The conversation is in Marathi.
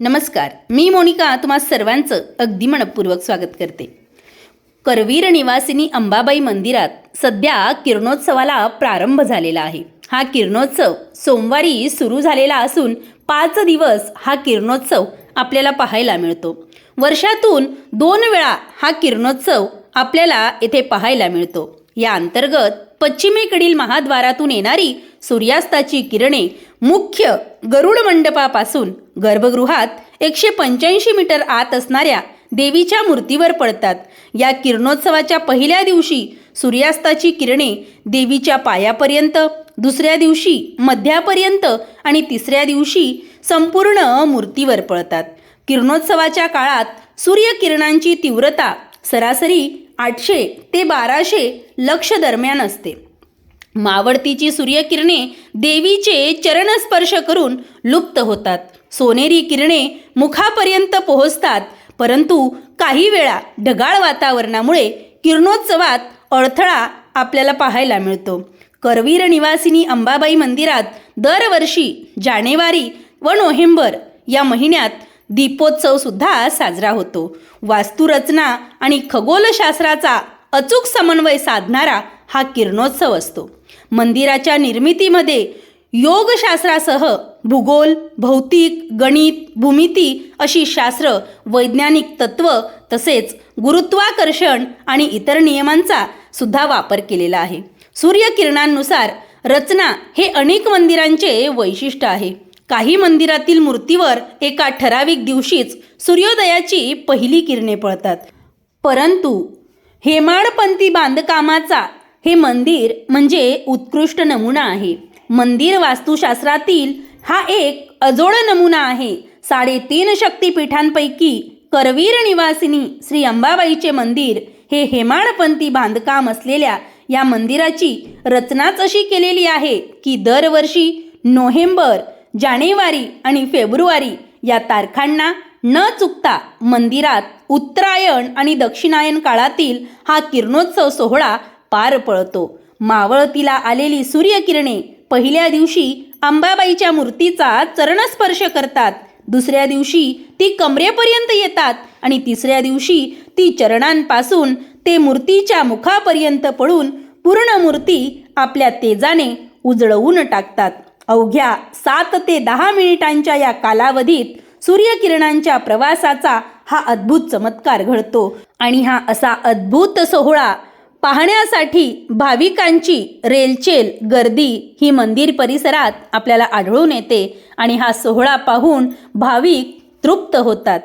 नमस्कार मी मोनिका तुम्हा सर्वांचं अगदी मनपूर्वक स्वागत करते. करवीर निवासिनी अंबाबाई मंदिरात सध्या किरणोत्सवाला प्रारंभ झालेला आहे. हा किरणोत्सव सोमवारी सुरू झालेला असून पाच दिवस हा किरणोत्सव आपल्याला पाहायला मिळतो. वर्षातून दोन वेळा हा किरणोत्सव आपल्याला येथे पाहायला मिळतो. या अंतर्गत पश्चिमेकडील महाद्वारातून येणारी सूर्यास्ताची किरणे मुख्य गरुड मंडपापासून गर्भगृहात एकशे पंच्याऐंशी मीटर आत असणाऱ्या देवीच्या मूर्तीवर पडतात. या किरणोत्सवाच्या पहिल्या दिवशी सूर्यास्ताची किरणे देवीच्या पायापर्यंत दुसऱ्या दिवशी मध्यापर्यंत आणि तिसऱ्या दिवशी संपूर्ण मूर्तीवर पडतात किरणोत्सवाच्या काळात सूर्यकिरणांची तीव्रता सरासरी आठशे ते बाराशे लक्ष दरम्यान असते. मावळतीची सूर्यकिरणे देवीचे चरणस्पर्श करून लुप्त होतात. सोनेरी किरणे मुखापर्यंत पोहोचतात परंतु काही वेळा ढगाळ वातावरणामुळे किरणोत्सवात अडथळा आपल्याला पाहायला मिळतो. करवीर निवासिनी अंबाबाई मंदिरात दरवर्षी जानेवारी व नोव्हेंबर या महिन्यात दीपोत्सव सुद्धा साजरा होतो. वास्तुरचना आणि खगोलशास्त्राचा अचूक समन्वय साधणारा हा किरणोत्सव असतो. मंदिराच्या निर्मितीमध्ये योगशास्त्रासह भूगोल भौतिक गणित भूमिती अशी शास्त्र वैज्ञानिक तत्व तसेच गुरुत्वाकर्षण आणि इतर नियमांचा सुद्धा वापर केलेला आहे. सूर्यकिरणांनुसार रचना हे अनेक मंदिरांचे वैशिष्ट्य आहे. काही मंदिरातील मूर्तीवर एका ठराविक दिवशीच सूर्योदयाची पहिली किरणे पडतात परंतु हेमाडपंथी बांधकामाचा हे मंदिर म्हणजे उत्कृष्ट नमुना आहे. मंदिर वास्तुशास्त्रातील हा एक अजोड नमुना आहे. साडेतीन शक्तिपीठांपैकी करवीर निवासिनी श्री अंबाबाईचे मंदिर हे हेमाडपंथी बांधकाम असलेल्या या मंदिराची रचनाच अशी केलेली आहे की दरवर्षी नोव्हेंबर जानेवारी आणि फेब्रुवारी या तारखांना न चुकता मंदिरात उत्तरायण आणि दक्षिणायन काळातील हा किरणोत्सव सोहळा पार पळतो. मावळतीला आलेली सूर्यकिरणे पहिल्या दिवशी अंबाबाईच्या मूर्तीचा चरणस्पर्श करतात. दुसऱ्या दिवशी ती कमरेपर्यंत येतात आणि तिसऱ्या दिवशी ती चरणांपासून ते मूर्तीच्या मुखापर्यंत पळून पूर्ण मूर्ती आपल्या तेजाने उजळवून टाकतात. अवघ्या सात ते दहा मिनिटांच्या या कालावधीत सूर्यकिरणांच्या प्रवासाचा हा अद्भुत चमत्कार घडतो आणि हा असा अद्भुत सोहळा पाहण्यासाठी भाविकांची रेलचेल गर्दी ही मंदिर परिसरात आपल्याला आढळून येते आणि हा सोहळा पाहून भाविक तृप्त होतात.